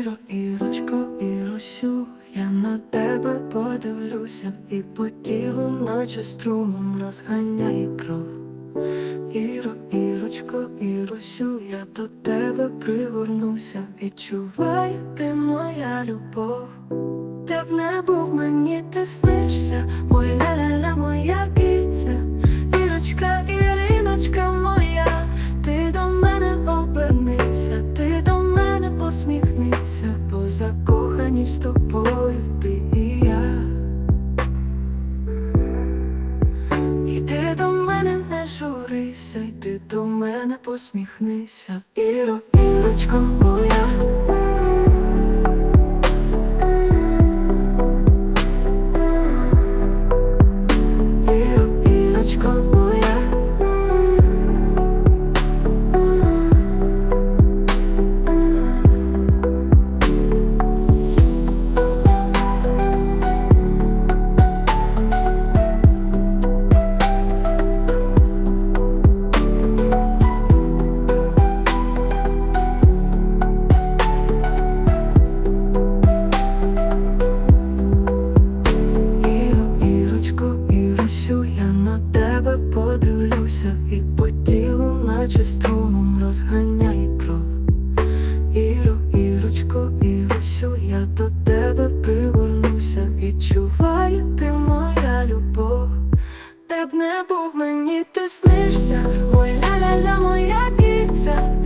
Іро, Ірочко, Іросю, я на тебе подивлюся, і по тілу, наче струмом розганяє кров. Іро, Ірочко, Іросю, я до тебе пригорнуся, відчуваю ти моя любов. Де б не був мені ти снишся, З тобою ти і я. І ти до мене, не журися, йди до мене, посміхнися, Іро, Ірочка моя. де б не був мені ти снишся, ой ля-ля-ля, моя киця.